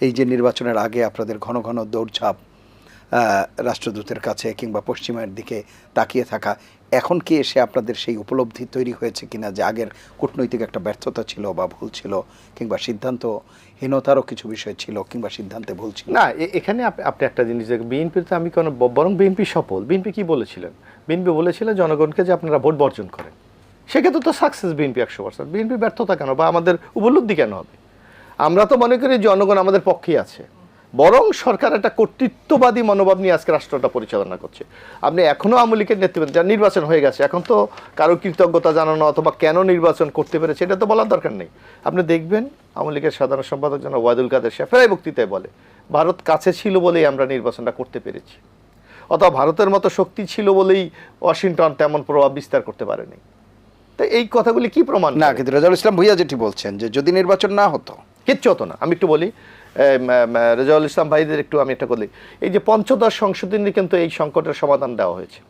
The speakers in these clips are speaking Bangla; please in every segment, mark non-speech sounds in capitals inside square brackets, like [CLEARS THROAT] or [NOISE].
এই যে নির্বাচনের আগে আপনাদের ঘন ঘন দৌড়ঝাঁপ রাষ্ট্রদূতের কাছে কিংবা পশ্চিমের দিকে তাকিয়ে থাকা, এখন কি এসে আপনাদের সেই উপলব্ধি তৈরি হয়েছে কিনা যে আগের কূটনৈতিক একটা ব্যর্থতা ছিল বা ভুল ছিল কিংবা সিদ্ধান্তহীনতারও কিছু বিষয় ছিল কিংবা সিদ্ধান্তে ভুল ছিল? না এখানে আপ- আপনি একটা জিনিস দেখেন বিএনপির তো আমি কোনো বরং বিএনপি সফল। বিএনপি কি বলেছিলেন? বিএনপি বলেছিলেন জনগণকে যে আপনারা ভোট বর্জন করেন। সেক্ষেত্রে তো সাকসেস বিএনপি একশো পার্সেন্ট বিএনপি ব্যর্থতা কেন বা আমাদের উপলব্ধি কেন হবে? আমরা তো মনে করি জনগণ আমাদের পক্ষেই আছে। বরং সরকার একটা কর্তৃত্ববাদী মনোভাব নিয়ে আজকে রাষ্ট্রটা পরিচালনা করছে। আপনি এখনও আওয়ামী লীগের নেতৃত্ব যা নির্বাচন হয়ে গেছে এখন তো কারও কৃতজ্ঞতা জানানো অথবা কেন নির্বাচন করতে পেরেছে এটা তো বলার দরকার নেই। আপনি দেখবেন আওয়ামী লীগের সাধারণ সম্পাদক যেন ওয়াদুল কাদের শেফেরাই বক্তৃতায় বলে ভারত কাছে ছিল বলেই আমরা নির্বাচনটা করতে পেরেছি। অথবা ভারতের মতো শক্তি ছিল বলেই ওয়াশিংটন তেমন প্রভাব বিস্তার করতে পারেনি। তো এই কথাগুলি কি প্রমাণ না? কিন্তু রেজাউল ইসলাম ভুইয়া যেটি বলছেন যে যদি নির্বাচন না হতো কিচ্ছু হতো না। আমি একটু বলি রেজাউল ইসলাম ভাইদের একটু আমি একটা বলি। এই যে পঞ্চদশ সংশোধনী কিন্তু এই সংকটের সমাধান দেওয়া হয়েছে।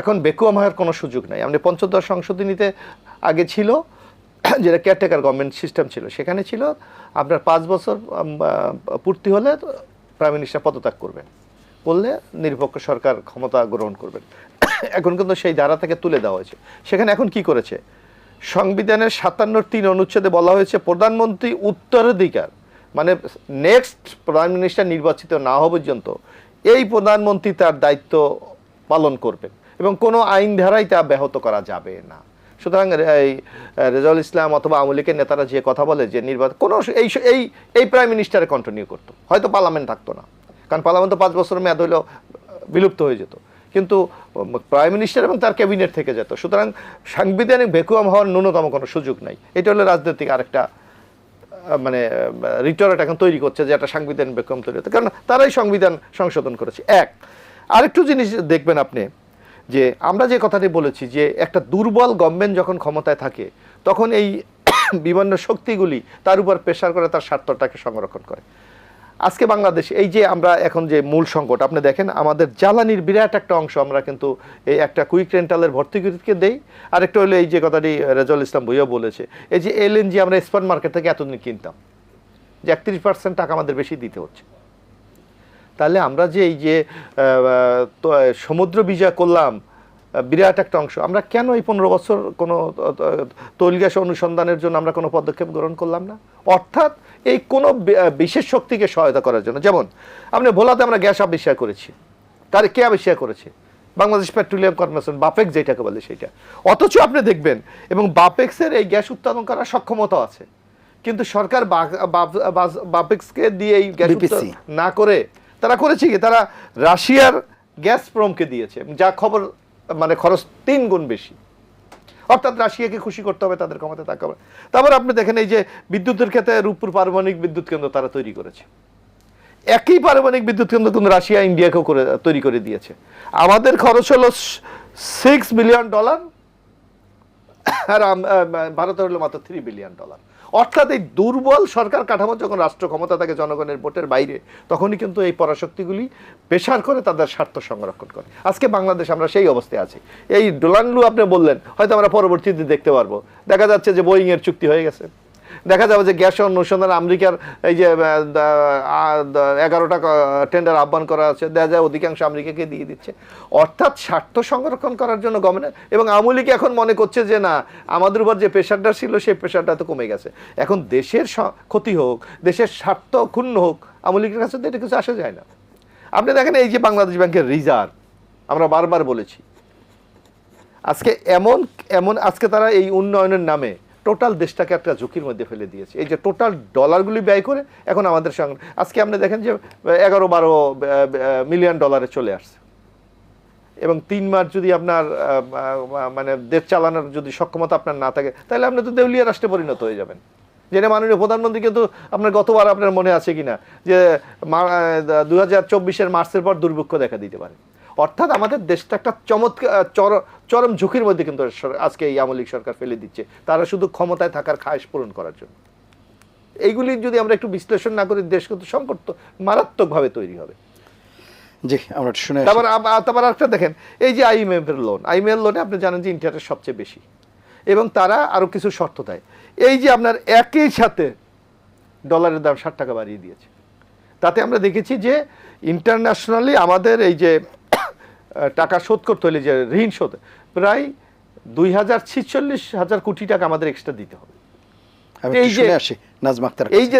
এখন বেকুয়াম হওয়ার কোনো সুযোগ নাই। আপনি পঞ্চদশ সংশোধনীতে আগে ছিল, [CLEARS THROAT] যেটা কেয়ারটেকার গভর্নমেন্ট সিস্টেম ছিল, সেখানে ছিল, আপনার পাঁচ বছর পূর্তি হলে প্রাইম মিনিস্টার পদত্যাগ করবেন। করলে নিরপেক্ষ সরকার ক্ষমতা গ্রহণ করবেন। [CLEARS THROAT] এখন কিন্তু সেই ধারা থেকে তুলে দেওয়া হয়েছে। সেখানে এখন কি করেছে? সংবিধানের সাতান্নর তিন অনুচ্ছেদে বলা হয়েছে, প্রধানমন্ত্রী উত্তরাধিকার মানে নেক্সট প্রাইম মিনিস্টার নির্বাচিত না হওয়া পর্যন্ত এই প্রধানমন্ত্রী তার দায়িত্ব পালন করবেন এবং কোনো আইন ধারাই তা ব্যাহত করা যাবে না। সুতরাং এই রেজাউল ইসলাম অথবা আওয়ামী লীগের নেতারা যে কথা বলে যে নির্বাচন কোনো এই এই এই প্রাইম মিনিস্টারে কন্টিনিউ করতো। হয়তো পার্লামেন্ট থাকতো না। কারণ পার্লামেন্ট তো পাঁচ বছর মেয়াদ হইলেও বিলুপ্ত হয়ে যেত। কিন্তু প্রাইম মিনিস্টার এবং তার ক্যাবিনেট থেকে যেত। সুতরাং সাংবিধানিক ভ্যাকুয়াম হওয়ার ন্যূনতম কোনো সুযোগ নাই। এটা হলো রাজনৈতিক আরেকটা মানে রিটরেট এখন তৈরি করছে যে একটা সাংবিধানিক ভ্যাকুয়াম তৈরি হতে। কারণ তারাই সংবিধান সংশোধন করেছে। এক, আরেকটু জিনিস দেখবেন আপনি, যে আমরা যে কথাটি বলেছি যে একটা দুর্বল গভর্নমেন্ট যখন ক্ষমতায় থাকে, তখন এই [COUGHS] বিভিন্ন শক্তিগুলি তার উপর প্রেশার করে তার স্বার্থটাকে সংরক্ষণ করে। আজকে বাংলাদেশ, এই যে আমরা এখন যে মূল সংকট, আপনি দেখেন আমাদের জ্বালানির বিরাট একটা অংশ আমরা কিন্তু এই একটা কুইক রেন্টালের ভর্তুকিকে দেই। আরেকটা হলো এই যে কথাটি রেজাউল ইসলাম ভুইয়া বলেছে, এই যে এলএনজি আমরা স্পট মার্কেট থেকে এতদিন কিনতাম, যে একত্রিশ পার্সেন্ট টাকা আমাদের বেশি দিতে হচ্ছে। তাহলে আমরা যে এই যে সমুদ্র বিজয় করলাম বিরাট একটা অংশ। আমরা কেন এই পনেরো বছর কোনো তৈল গ্যাস অনুসন্ধানের জন্য আমরা কোনো পদক্ষেপ গ্রহণ করলাম না? অর্থাৎ এই কোনো বিশেষ শক্তিকে সহায়তা করার জন্য। যেমন আপনি ভোলাতে আমরা গ্যাস আবিষ্কার করেছি। তার কে আবিষ্কার করেছে? বাংলাদেশ পেট্রোলিয়াম কর্পোরেশন বাপেক্স যেটাকে বলে সেটা অথচ আপনি দেখবেন এবং বাপেক্সের এই গ্যাস উৎপাদন করার সক্ষমতা আছে। কিন্তু সরকার বাপেক্সকে দিয়ে এই গ্যাস না করে তারা করেছে কি? তারা রাশিয়ার গ্যাস প্রমকে দিয়েছে। যা খবর মানে খরচ তিন গুণ বেশি। অর্থাৎ রাশিয়াকে খুশি করতে হবে, তাদের ক্ষমতা থাকতে হবে। তারপর আপনি দেখেন এই যে বিদ্যুতের ক্ষেত্রে রূপপুর পারমাণবিক বিদ্যুৎ কেন্দ্র তারা তৈরি করেছে। একই পারমাণবিক বিদ্যুৎ কেন্দ্র কিন্তু রাশিয়া ইন্ডিয়াকেও করে, তৈরি করে দিয়েছে। আমাদের খরচ হলো সিক্স বিলিয়ন ডলার আর ভারত হলো মাত্র থ্রি বিলিয়ন ডলার অর্থাৎ এই দুর্বল সরকার কাঠামো যখন রাষ্ট্র ক্ষমতা থাকে জনগণের ভোটের বাইরে, তখনই কিন্তু এই পরাশক্তিগুলি পেশার করে তাদের স্বার্থ সংরক্ষণ করে। আজকে বাংলাদেশ আমরা সেই অবস্থায় আছি। এই ডোলানলু আপনি বললেন, হয়তো আমরা পরবর্তীতে দেখতে পারব। দেখা যাচ্ছে যে বোয়িংয়ের চুক্তি হয়ে গেছে। দেখা যাবে যে গ্যাস অনুসন্ধান আমেরিকার এই যে এগারোটা টেন্ডার আহ্বান করা আছে দেখা যায়, অধিকাংশ আমেরিকাকে দিয়ে দিচ্ছে। অর্থাৎ স্বার্থ সংরক্ষণ করার জন্য গভর্নমেন্ট এবং আওয়ামী লীগ এখন মনে করছে যে, না, আমাদের উপর যে প্রেশারটা ছিল, সেই প্রেশারটা তো কমে গেছে। এখন দেশের ক্ষতি হোক, দেশের স্বার্থ ক্ষুণ্ণ হোক, আওয়ামী লীগের কাছে তো এটা কিছু আসা যায় না। আপনি দেখেন এই যে বাংলাদেশ ব্যাংকের রিজার্ভ আমরা বারবার বলেছি। আজকে এমন এমন আজকে তারা এই উন্নয়নের নামে টোটাল দেশটাকে একটা ঝুঁকির মধ্যে ফেলে দিয়েছে। এই যে টোটাল ডলারগুলি ব্যয় করে এখন আমাদের সঙ্গে আজকে আপনি দেখেন যে এগারো বারো মিলিয়ন ডলারে চলে আসছে। এবং তিন মাস যদি আপনার মানে দেশ চালানোর যদি সক্ষমতা আপনার না থাকে, তাহলে আপনি তো দেউলিয়া রাষ্ট্রে পরিণত হয়ে যাবেন। জেনে মাননীয় প্রধানমন্ত্রী কিন্তু আপনার গতবার আপনার মনে আছে কিনা, যে দু হাজার চব্বিশের মার্চের পর দুর্ভিক্ষ দেখা দিতে পারে। অর্থাৎ আমাদের দেশটা একটা চমৎকার চরম ঝুঁকির মধ্যে কিন্তু আজকে এই আওয়ামী সরকার ফেলে দিচ্ছে। তারা শুধু ক্ষমতায় থাকার খায়েশ পূরণ করার জন্য। এইগুলি যদি আমরা একটু বিশ্লেষণ না করি দেশ কিন্তু সংকট মারাত্মকভাবে তৈরি হবে। জি আমরা শুনে তারপর তারপর একটা দেখেন এই যে আইএমএফ এর লোন আইএমএফ লোনে আপনি জানেন যে ইন্টারেস্ট সবচেয়ে বেশি। এবং তারা আরও কিছু শর্ত দেয়। এই যে আপনার একই সাথে ডলারের দাম ষাট টাকা বাড়িয়ে দিয়েছে। তাতে আমরা দেখেছি যে ইন্টারন্যাশনালি আমাদের এই যে টাকা শোধ করতে হলে যে ঋণ শোধ প্রায় দুই হাজার ছিচল্লিশ হাজার কোটি টাকা আমাদের এক্সট্রা দিতে হবে। এই যে- আসি নাজমা আক্তার এই যে